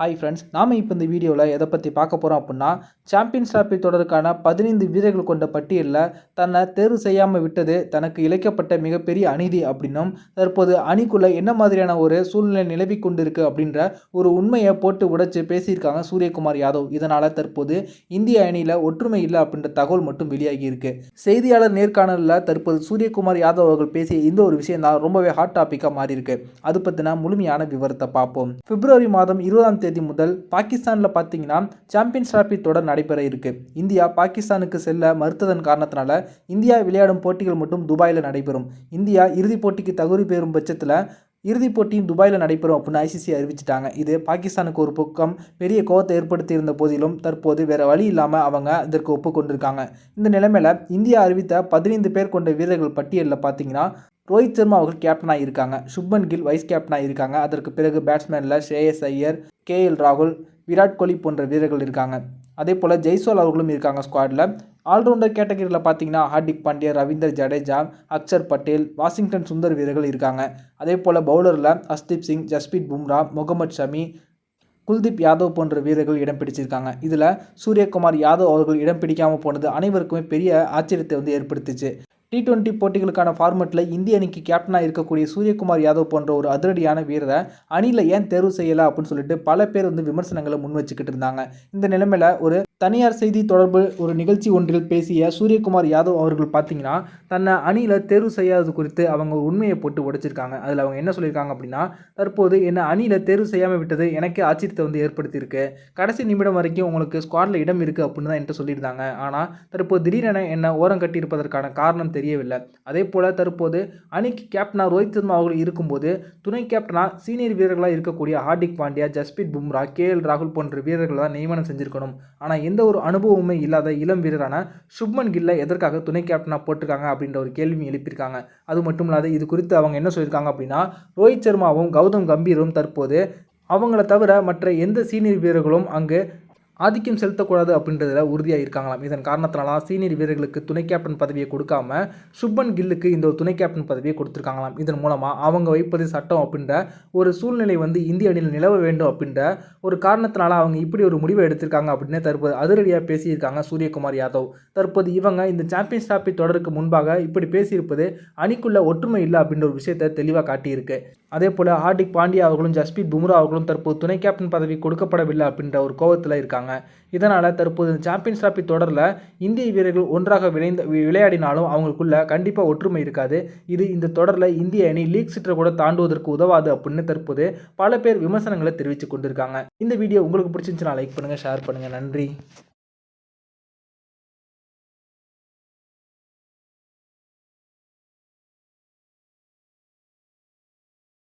Hi friends நாம் இப்போ இந்த வீடியோவில் எதை பற்றி பார்க்க போகிறோம் அப்படின்னா சாம்பியன்ஸ் டிராபி தொடருக்கான பதினைந்து வீரர்கள் கொண்ட பட்டியலில் தன்னை தேர்வு செய்யாமல் விட்டது தனக்கு இழைக்கப்பட்ட மிகப்பெரிய அநீதி அப்படின்னும் தற்போது அணிக்குள்ளே என்ன மாதிரியான ஒரு சூழ்நிலை நிலவி கொண்டிருக்கு அப்படின்ற ஒரு உண்மையை போட்டு உடைச்சு பேசியிருக்காங்க சூரியகுமார் யாதவ். இதனால் தற்போது இந்திய அணியில் ஒற்றுமை இல்லை அப்படின்ற தகவல் மட்டும் வெளியாகி இருக்கு. செய்தியாளர் நேர்காணலில் தற்போது சூரியகுமார் யாதவ் அவர்கள் பேசிய இந்த ஒரு விஷயம் தான் ரொம்பவே ஹாட் டாப்பிக்காக மாறியிருக்கு. அது பற்றின முழுமையான விவரத்தை பார்ப்போம். பிப்ரவரி மாதம் இருபதாம் தேதி முதல் பாகிஸ்தானில் பார்த்தீங்கன்னா சாம்பியன்ஸ் டிராஃபி தொடர் நடைபெற இருக்கு. இந்தியா பாகிஸ்தானுக்கு செல்ல மறுத்ததன் காரணத்தினால இந்தியா விளையாடும் போட்டிகள் மட்டும் துபாயில் நடைபெறும். இந்தியா இறுதிப் போட்டிக்கு தகுதி பெறும் பட்சத்தில் இறுதிப் போட்டியும் துபாயில் நடைபெறும் அப்படின்னு ஐசிசி அறிவிச்சிட்டாங்க. இது பாகிஸ்தானுக்கு ஒரு பக்கம் பெரிய கோவத்தை ஏற்படுத்தியிருந்த போதிலும் தற்போது வேற வழி இல்லாமல் அவங்க இதற்கு ஒப்புக்கொண்டிருக்காங்க இந்த நிலைமையில் இந்தியா அறிவித்த பதினைந்து பேர் கொண்ட வீரர்கள் பட்டியலில் பார்த்தீங்கன்னா ரோஹித் சர்மா அவர்கள் கேப்டனாக இருக்காங்க சுப்மன் கில் வைஸ் கேப்டனாக இருக்காங்க அதற்கு பிறகு பேட்ஸ்மேனில் ஸ்ரேயஸ் ஐயர் கே எல் ராகுல் விராட் கோலி போன்ற வீரர்கள் இருக்காங்க. அதே போல் ஜெய்சோல் அவர்களும் இருக்காங்க ஸ்குவாடில் ஆல்ரவுண்டர் கேட்டகரியில் பார்த்தீங்கன்னா ஹார்திக் பாண்டியா ரவீந்தர் ஜடேஜா அக்ஷர் பட்டேல் வாஷிங்டன் சுந்தர் வீரர்கள் இருக்காங்க. அதே போல் பவுலரில் அஸ்தீப் சிங் ஜஸ்பீத் பும்ரா முகமது ஷமி குல்தீப் யாதவ் போன்ற வீரர்கள் இடம் பிடிச்சிருக்காங்க. இதில் சூரியகுமார் யாதவ் அவர்கள் இடம் பிடிக்காமல் போனது அனைவருக்குமே பெரிய ஆச்சரியத்தை வந்து ஏற்படுத்துச்சு. டி டுவெண்ட்டி போட்டிகளுக்கான ஃபார்மெட்டில் இந்திய அணிக்கு கேப்டனாக இருக்கக்கூடிய சூரியகுமார் யாதவ் போன்ற ஒரு அதிரடியான வீரரை அணியில் ஏன் தேர்வு செய்யலை அப்படின்னு சொல்லிட்டு பல பேர் வந்து விமர்சனங்களை முன் வச்சுக்கிட்டு இருந்தாங்க. இந்த நிலைமையில் ஒரு தனியார் செய்தி தொடர்பு ஒரு நிகழ்ச்சி ஒன்றில் பேசிய சூரியகுமார் யாதவ் அவர்கள் பார்த்தீங்கன்னா தன்னை அணியில் தேர்வு செய்யாதது குறித்து அவங்க உண்மையை போட்டு உடைச்சிருக்காங்க. அதில் அவங்க என்ன சொல்லியிருக்காங்க அப்படின்னா தற்போது என்னை அணியில் தேர்வு செய்யாமல் விட்டது எனக்கு ஆச்சரியத்தை வந்து ஏற்படுத்தியிருக்கு. கடைசி நிமிடம் வரைக்கும் உங்களுக்கு ஸ்குவாடில் இடம் இருக்குது அப்படின்னு தான் என்கிட்ட சொல்லியிருந்தாங்க. ஆனால் தற்போது திடீரென என்னை ஓரம் கட்டியிருப்பதற்கான காரணம் தெரியவில்லை. அதே போல் தற்போது அணிக்கு கேப்டனாக ரோஹித் சர்மா அவர்கள் இருக்கும்போது துணை கேப்டனாக சீனியர் வீரர்களாக இருக்கக்கூடிய ஹார்திக் பாண்டியா ஜஸ்பீத் பும்ரா கே எல் ராகுல் போன்ற வீரர்கள் தான் நியமனம் செஞ்சிருக்கணும். ஆனால் எந்த ஒரு அனுபவமுமே இல்லாத இளம் வீரரான சுப்மன் கில்லை எதற்காக துணை கேப்டனாக போட்டிருக்காங்க அப்படின்ற ஒரு கேள்வி எழுப்பியிருக்காங்க. அது மட்டும் இல்லாத இது குறித்து அவங்க என்ன சொல்லியிருக்காங்க அப்படின்னா ரோஹித் சர்மாவும் கௌதம் கம்பீரும் தற்போது அவங்கள தவிர மற்ற எந்த சீனியர் வீரர்களும் அங்கு ஆதிக்கம் செலுத்தக்கூடாது அப்படின்றதுல உறுதியாக இருக்காங்களாம். இதன் காரணத்தினால சீனியர் வீரர்களுக்கு துணை கேப்டன் பதவியை கொடுக்காம சுப்பன் கில்லுக்கு இந்த ஒரு துணை கேப்டன் பதவியை கொடுத்துருக்காங்களாம். இதன் மூலமாக அவங்க வைப்பது சட்டம் அப்படின்ற ஒரு சூழ்நிலை வந்து இந்திய அணியில் நிலவ வேண்டும் அப்படின்ற ஒரு காரணத்தினால அவங்க இப்படி ஒரு முடிவை எடுத்திருக்காங்க அப்படின்னு தற்போது அதிரடியாக பேசியிருக்காங்க சூரியகுமார் யாதவ். தற்போது இவங்க இந்த சாம்பியன்ஸ் டிராபி தொடருக்கு முன்பாக இப்படி பேசியிருப்பது அணிக்குள்ள ஒற்றுமை இல்லை அப்படின்ற ஒரு விஷயத்தை தெளிவாக காட்டியிருக்கு. அதே போல் ஹார்திக் பாண்டியா அவர்களும் ஜஸ்பீத் பும்ரா அவர்களும் தற்போது துணை கேப்டன் பதவி கொடுக்கப்படவில்லை அப்படின்ற ஒரு கோவத்தில் இருக்காங்க இதனால் தற்போது சாம்பியன்ஸ் டிராபி தொடரில் இந்திய வீரர்கள் ஒன்றாக விளைந்த விளையாடினாலும் அவங்களுக்குள்ள கண்டிப்பாக ஒற்றுமை இருக்காது. இது இந்த தொடரில் இந்திய அணி லீக் சிற்ற கூட தாண்டுவதற்கு உதவாது அப்படின்னு தற்போது பல பேர் விமர்சனங்களை தெரிவித்து கொண்டிருக்காங்க. இந்த வீடியோ உங்களுக்கு பிடிச்சிருந்துச்சுன்னா லைக் பண்ணுங்கள் ஷேர் பண்ணுங்கள் நன்றி.